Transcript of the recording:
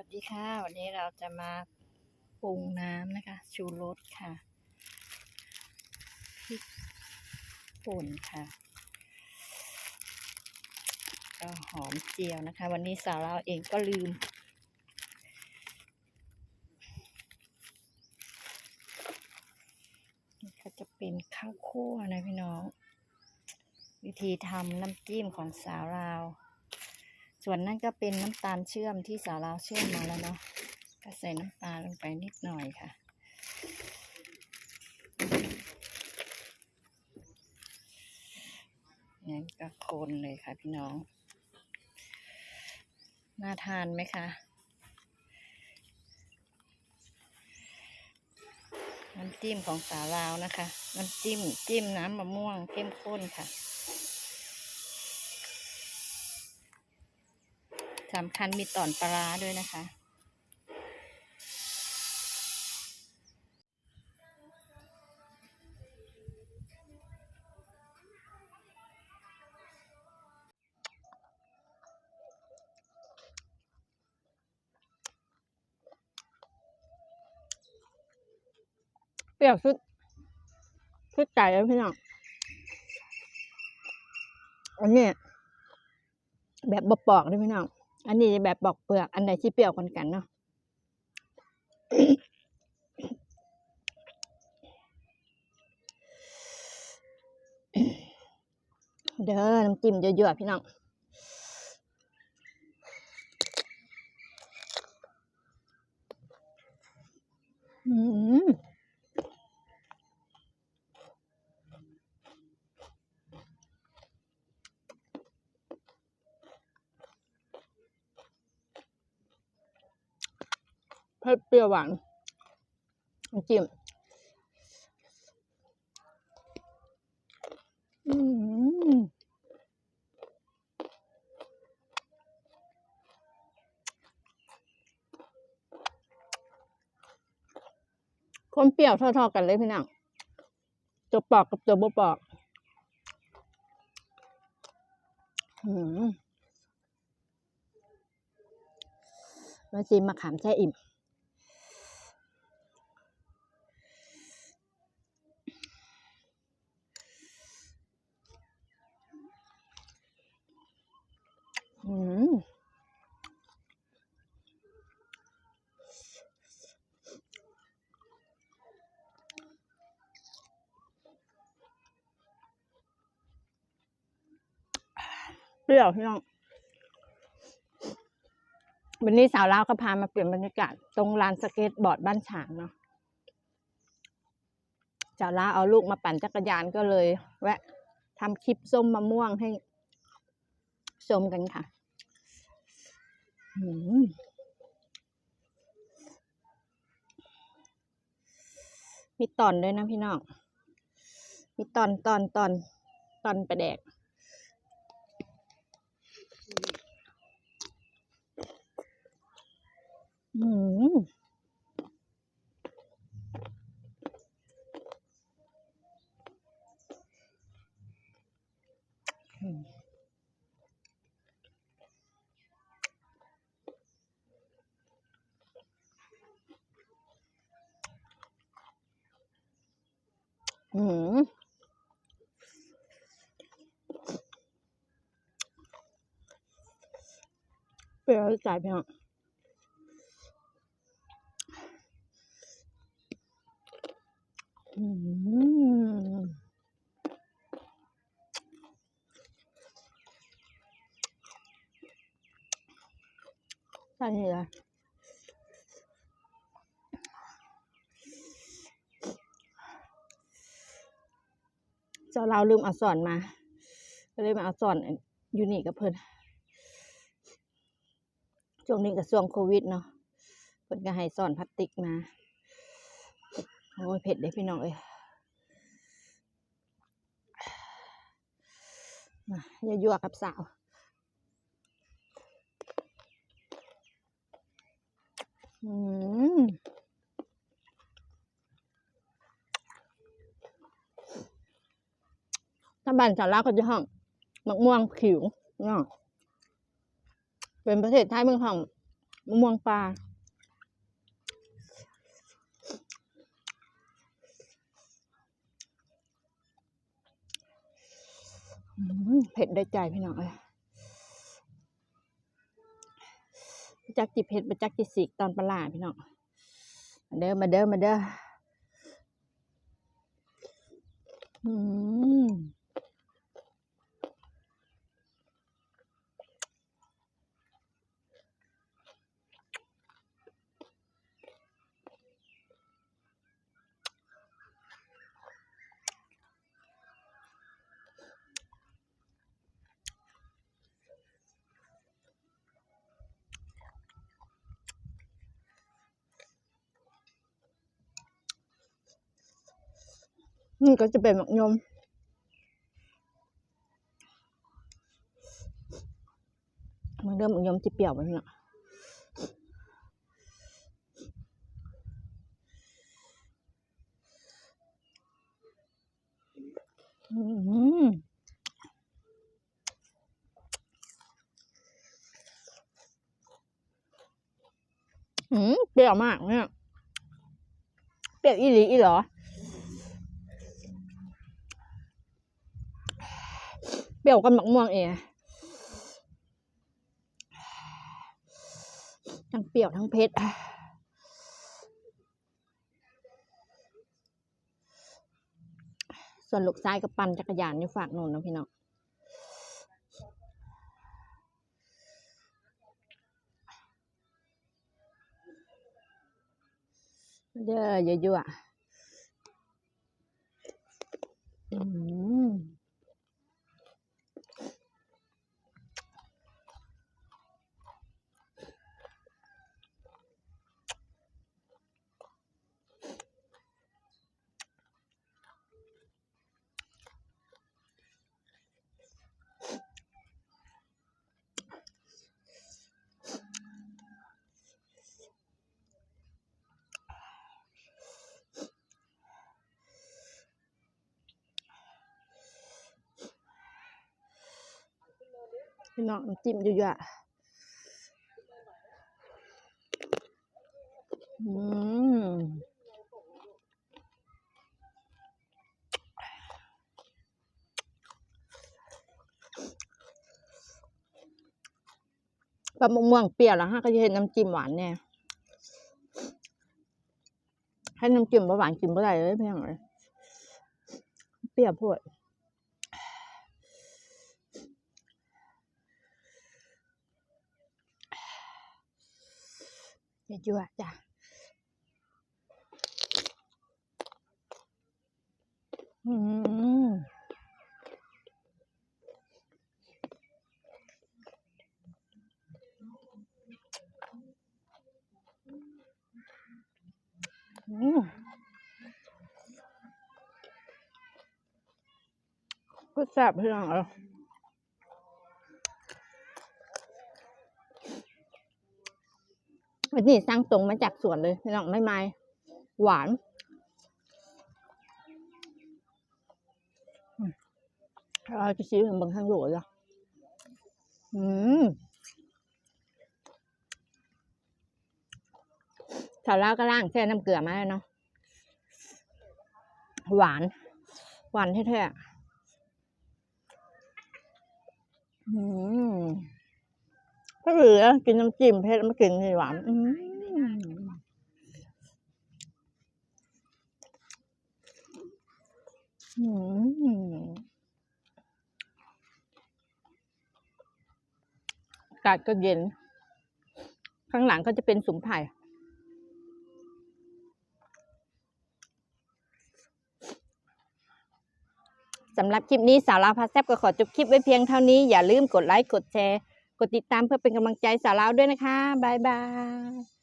วัสดีค่ะ วันนี้เราจะมาปรุงน้ำนะคะ ชูรสค่ะพริกป่นค่ะ ก็หอมเจียวนะคะ วันนี้สาวเราเองก็ลืม นี่ก็จะเป็นข้าวคั่วนะพี่น้อง วิธีทำน้ำจิ้มของสาวลาว ส่วนนั่นก็เป็นน้ำตาลเชื่อมที่สาวลาวเชื่อมมาแล้วเนาะก็ใส่น้ำตาลลงไปนิดหน่อยค่ะงั้นก็คนเลยค่ะพี่น้อง น่าทานไหมคะน้ำจิ้มของสาวลาวนะคะ น้ำจิ้ม จิ้มน้ำมะม่วงเข้มข้นค่ะ สำคัญมีตอนปลาด้วยนะคะ เปรี้ยวสุดสุดใจเลยพี่น้องอันนี้แบบบปอกเลยพี่น้อง อันนี้แบบปอกเปลือกอันไหนที่เปรี้ยวกันกันเนาะเด้อน้ำจิ้มเยอะๆพี่น้องอืม เผ็ดเปรี้ยวหวานจิ้มอืมคนเปรี้ยวเท่าๆกันเลยพี่น้องตัวปอกกับตัวบ่ปอก อืมมาจิ้มมะขามแช่อิ่ม อืม เปรี้ยวพี่น้องวันนี้สาวลาวก็พามาเปลี่ยนบรรยากาศตรงลานสเก็ตบอร์ดบ้านฉางเนาะสาวลาวเอาลูกมาปั่นจักรยานก็เลย แวะทำคลิปส้มมะม่วงให้ชมกันค่ะมมีตอนด้วยนะพี่น้อง มีตอนตอนตอนตอนไปแดก อืม อืมอืมเปรี้ยวใจพี่น้อง อืม ใช่นี่เลยเจ้าเราลืมเอาสอนมา ก็เลยมาเอาสอนอยู่นี่กับเพิ่นช่วงนี้กับช่วงโควิดเนาะเพิ่นก็ให้สอนพลาสติกมา โอ้ยเผ็ดเลยพี่น้องเอ้ยมาอย่ายั่วกับสาว อืมถ้าบ้านสาวลาวเขาจะห้องมะม่วงขิวเนาะเป็นประเทศไทยเมืองห้องมะม่วงปลาเผ็ดได้ใจพี่น้องเอ้ย จักจิเพ็ดมาจักจิสิกตอนปลาร้าพี่น้องมาเด้อมาเด้อมาเด้ออืม นี่ก็จะเป็นหมักยมมันเริ่มหมักยมจะเปรี้ยวไปเนาะอืมอืมเปรี้ยวมากเนี่ยเปรี้ยวอีหลีอีเหรอ เปรี้ยวกับหมักม่วงเองทั้งเปรี้ยวทั้งเผ็ดส่วนลูกซ้ายก็ปั่นจักรยานอยู่ฝากโน่นนะพี่น้องเด้อเยอะๆอืม พี่น้องน้ำจิ้มเยอะๆอืมกับมะม่วงเปรี้ยวแล้วฮะก็จะเห็นน้ำจิ้มหวานแน่ให้น้ำจิ้มหวานกินบ่ได้เลยเพียงเลยเปรี้ยวโพด ยั่วจ้ะอืมอืมก็แซ่บเพียงเออ วันนี้สร้างตรงมาจากสวนเลยน้องไม่ไม้หวานเราจะชี้เป็นบางข้างหลจ้ะอืมสาวลาวก็ล่างแช่น้ำเกลือมาแล้วเนาะ หวาน หวานแท้ๆอืม ก็เหลือกินน้ำจิ้มเผ็ดแล้วมากินนี่หวานอืมอืมอากาศก็เย็น ข้างหลังก็จะเป็นสุมไผ่สำหรับคลิปนี้สาวลาวพาแซบก็ขอจบคลิปไว้เพียงเท่านี้ อย่าลืมกดไลค์ กดแชร์ กดติดตามเพื่อเป็นกำลังใจสาวเราด้วยนะคะ บ๊ายบาย